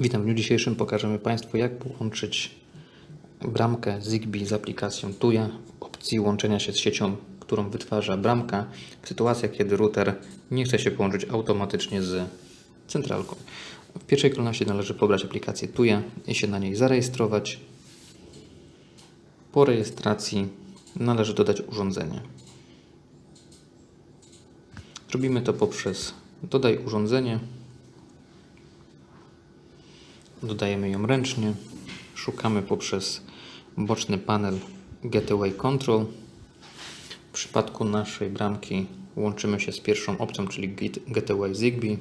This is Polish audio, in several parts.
Witam w dniu dzisiejszym. Pokażemy Państwu, jak połączyć bramkę Zigbee z aplikacją Tuya w opcji łączenia się z siecią, którą wytwarza bramka w sytuacjach, kiedy router nie chce się połączyć automatycznie z centralką. W pierwszej kolejności należy pobrać aplikację Tuya i się na niej zarejestrować. Po rejestracji należy dodać urządzenie. Robimy to poprzez dodaj urządzenie. Dodajemy ją ręcznie. Szukamy poprzez boczny panel Getaway Control. W przypadku naszej bramki łączymy się z pierwszą opcją, czyli Get- Getaway Zigbee.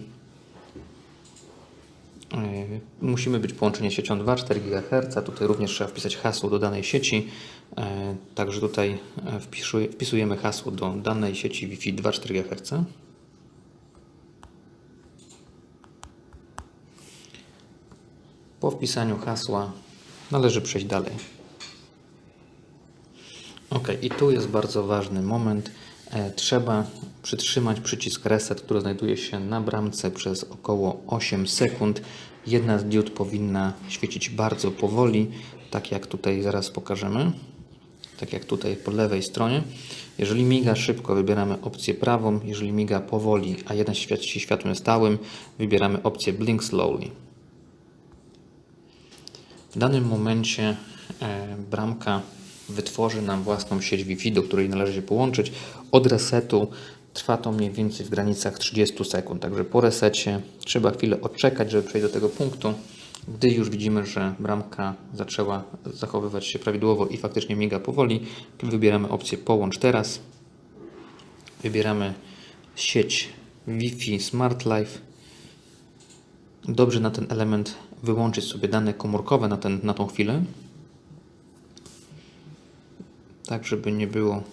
Yy, Musimy być połączeni siecią 2,4 GHz. Tutaj również trzeba wpisać hasło do danej sieci. Yy, Także tutaj e, wpisuj- wpisujemy hasło do danej sieci Wi-Fi 2,4 GHz. Po wpisaniu hasła należy przejść dalej. Ok, i tu jest bardzo ważny moment. E, trzeba przytrzymać przycisk reset, który znajduje się na bramce przez około 8 sekund. Jedna z diod powinna świecić bardzo powoli, tak jak tutaj zaraz pokażemy. Tak jak tutaj po lewej stronie. Jeżeli miga szybko, wybieramy opcję prawą. Jeżeli miga powoli, a jeden świeci światłem stałym, wybieramy opcję blink slowly. W danym momencie e, bramka wytworzy nam własną sieć Wi-Fi, do której należy się połączyć. Od resetu trwa to mniej więcej w granicach 30 sekund, także po resecie trzeba chwilę odczekać, żeby przejść do tego punktu. Gdy już widzimy, że bramka zaczęła zachowywać się prawidłowo i faktycznie miga powoli, wybieramy opcję połącz teraz. Wybieramy sieć Wi-Fi Smart Life dobrze na ten element wyłączyć sobie dane komórkowe na, ten, na tą chwilę, tak żeby nie było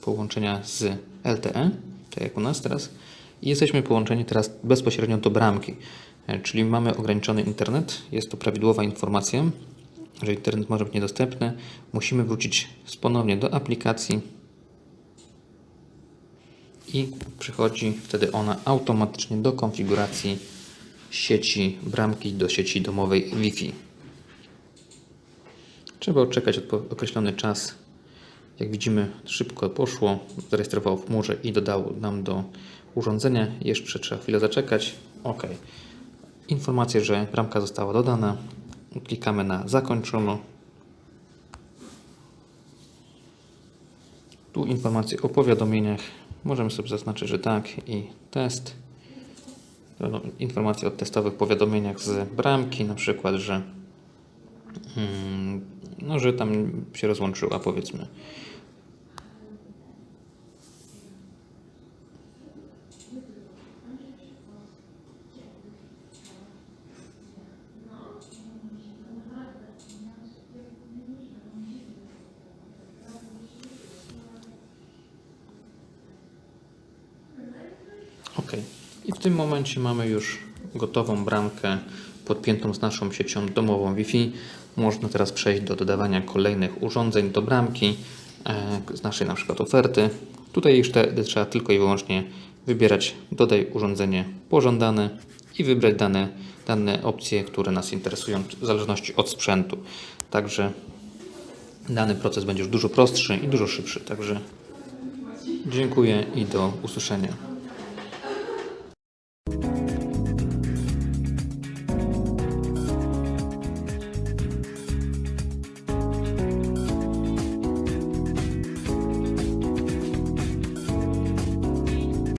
połączenia z LTE, tak jak u nas teraz. I jesteśmy połączeni teraz bezpośrednio do bramki, E, czyli mamy ograniczony internet. Jest to prawidłowa informacja, że internet może być niedostępny. Musimy wrócić ponownie do aplikacji i przychodzi wtedy ona automatycznie do konfiguracji sieci bramki do sieci domowej Wi-Fi. Trzeba odczekać określony czas. Jak widzimy, szybko poszło, zarejestrowało w chmurze i dodało nam do urządzenia. Jeszcze trzeba chwilę zaczekać. OK. Informację, że bramka została dodana. Klikamy na zakończono. Tu informacje o powiadomieniach. Możemy sobie zaznaczyć, że tak i test. No, informacje o testowych powiadomieniach z bramki, na przykład, że, mm, no, że tam się rozłączyła, powiedzmy. Ok. I w tym momencie mamy już gotową bramkę podpiętą z naszą siecią domową Wi-Fi. Można teraz przejść do dodawania kolejnych urządzeń do bramki e, z naszej na przykład oferty. Tutaj wtedy trzeba tylko i wyłącznie wybierać dodaj urządzenie pożądane i wybrać dane, dane opcje, które nas interesują w zależności od sprzętu. Także dany proces będzie już dużo prostszy i dużo szybszy. Także dziękuję i do usłyszenia.